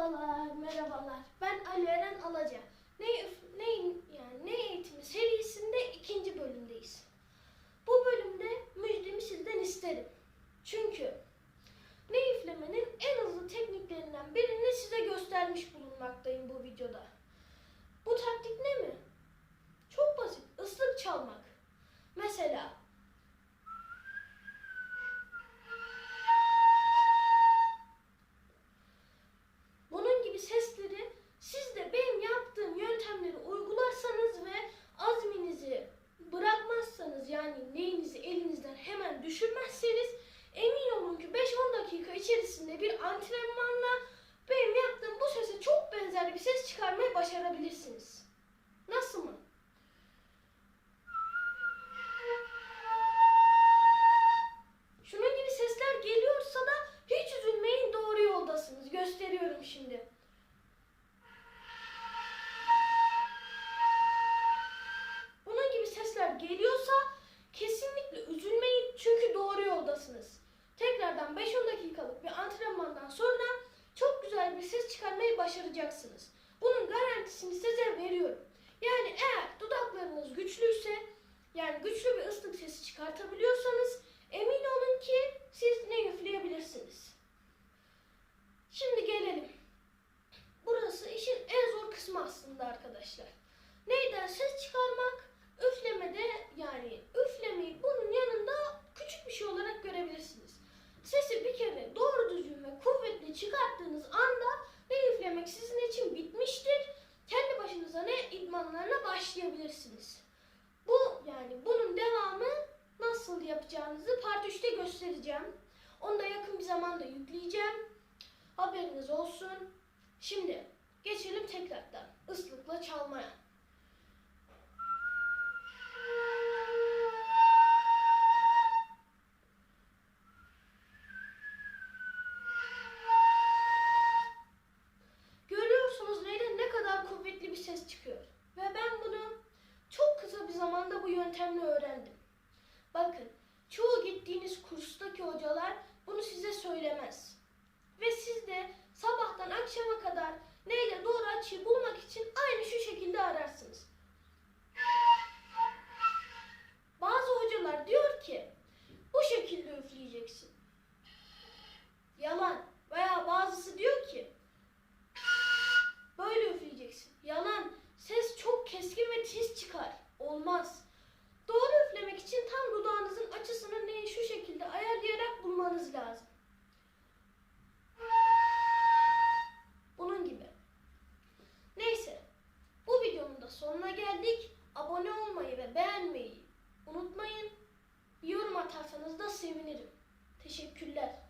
Merhabalar, merhabalar. Ben Ali Eren Alaca. Ne, ne, yani ne eğitimi serisinde ikinci bölümdeyiz. Bu bölümde müjdemi sizden isterim. Çünkü ne üflemenin en hızlı tekniklerinden birini size göstermiş bulunmaktayım düşürmezseniz emin olun ki 5-10 dakika içerisinde bir antrenmanla benim yaptığım bu sese çok benzer bir ses çıkarmayı başarabilirsiniz. Nasıl mı? Şunun gibi sesler geliyorsa da hiç üzülmeyin doğru yoldasınız. Gösteriyorum şimdi. Sonra çok güzel bir ses çıkarmayı başaracaksınız. Bunun garantisini size veriyorum. Yani eğer dudaklarınız güçlüyse yani güçlü bir ıslık sesi çıkartabiliyorsanız idmanlarına başlayabilirsiniz. Bu yani bunun devamı nasıl yapacağınızı part 3'te göstereceğim. Onu da yakın bir zamanda yükleyeceğim. Haberiniz olsun. Şimdi geçelim tekrardan ıslıkla çalmaya. Yöntemle öğrendim. Bakın, çoğu gittiğiniz kurstaki hocalar sonuna geldik. Abone olmayı ve beğenmeyi unutmayın. Bir yorum atarsanız da sevinirim. Teşekkürler.